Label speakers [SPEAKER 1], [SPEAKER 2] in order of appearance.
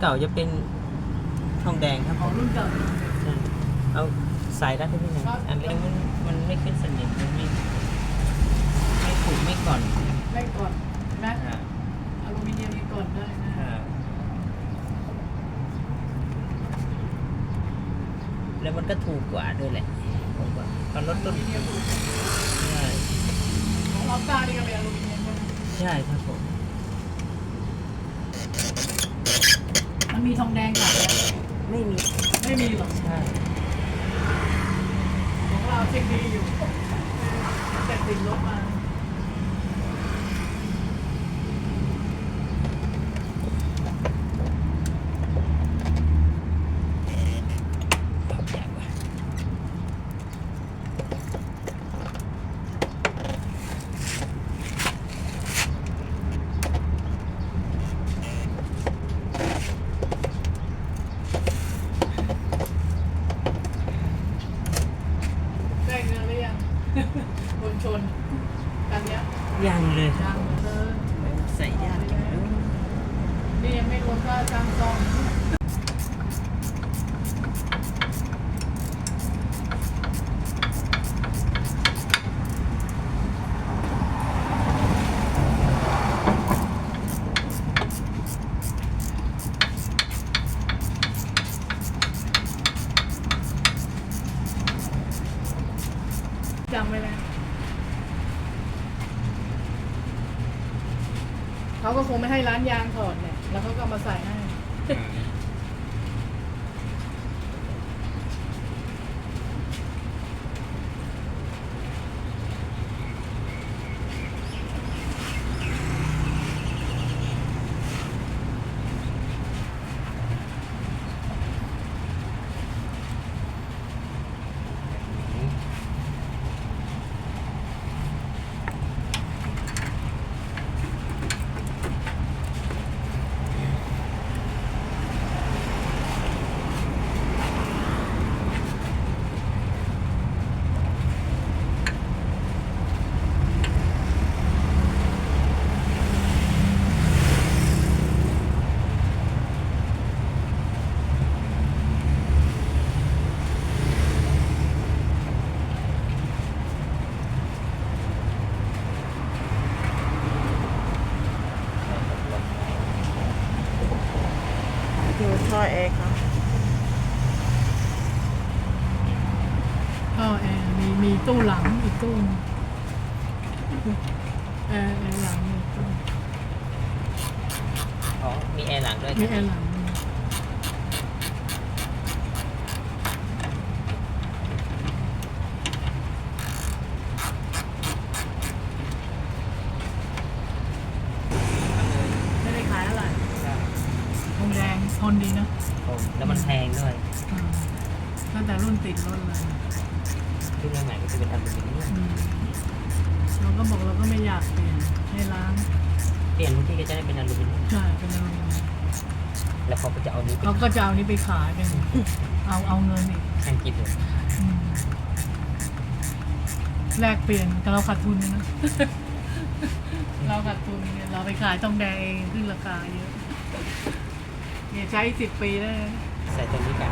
[SPEAKER 1] เก่าจะเป็นทองแดงครับ
[SPEAKER 2] ข
[SPEAKER 1] ผ
[SPEAKER 2] อง
[SPEAKER 1] ม
[SPEAKER 2] รุ่นเก่า
[SPEAKER 1] ใช่เอาสายรัดให้พี่หนึ่งอันเล็กมันมันไม่ขึ้นสนิมมันไม่ไม่ขูดไม่ก่อน
[SPEAKER 2] ไม่ก่อนนะ
[SPEAKER 1] อ่า
[SPEAKER 2] อลูมิเนียมนี่ก่อนได้นะ
[SPEAKER 1] อ่าแล้วมันก็ถูกกว่าด้วยแหละถูกกว่าตอนลด
[SPEAKER 2] อ
[SPEAKER 1] ต้น
[SPEAKER 2] ลูมิเนียม
[SPEAKER 1] ใช่
[SPEAKER 2] ของออฟต้านี่ก็เป็นอลูมิเนียมใช่ไหม
[SPEAKER 1] ใช่ครับผม
[SPEAKER 2] มันมีทองแดงกับ
[SPEAKER 1] ไม่มี
[SPEAKER 2] ไม่มีหรอก
[SPEAKER 1] ใช่
[SPEAKER 2] ของเราเช็คดีอยู่แต่ติดลบมา
[SPEAKER 1] ปรับยากกว่า
[SPEAKER 2] ได้เงินหรือยัง บนชนกันเนี้ ยั
[SPEAKER 1] งเลย
[SPEAKER 2] ยังเลย
[SPEAKER 1] ใส่ยากจังเลย
[SPEAKER 2] นี่ยังไม่รวมค่าจ้างซ่อมจำไว้แล้ว เขาก็คงไม่ให้ร้านยางถอดเนี่ยแล้วเขาก็เอามาใส่ให้
[SPEAKER 3] ดูท่ อแอร์เขา
[SPEAKER 2] ก็แอร์มีมีตู้หลังอีกตู้หนึ่งแอร์แอร์หลังมีตู้
[SPEAKER 1] อ๋อมีแอร์หลังด้วย
[SPEAKER 2] มีแอร์หลังมี ไม่ได้ขายอะไรทองแดง ทนดีนะ
[SPEAKER 1] ผมแล้วมันแพงด้วย
[SPEAKER 2] อ่าตั้งแต่รุ่นติดรถเลย
[SPEAKER 1] รุ่นใหม่ๆก็จะเป็นอลูมิเนียม
[SPEAKER 2] อืมเราก็บอกเราก็ไม่อยากเปลี่ยนให้ล้าง
[SPEAKER 1] เปลี่ยนทุกที่ก็จะได้เป็นอลูมิเนียม
[SPEAKER 2] ใช่เป็นอลูมิเนียม
[SPEAKER 1] แล้วเขาก็จะเอานี้ไป
[SPEAKER 2] เขาก็จะเอานี้ไปขายกันเอาเอาเงินอีก
[SPEAKER 1] ทางกิจเลย
[SPEAKER 2] อืมแลกเปลี่ยนแต่เราขาดทุนนะ เราขาดทุนเนี่ยเราไปขายทองแดงเองขึ้นราคาเยอะเนี่ใช้สิบปีแล้วนะ
[SPEAKER 1] ใส่ตัวนี้กัน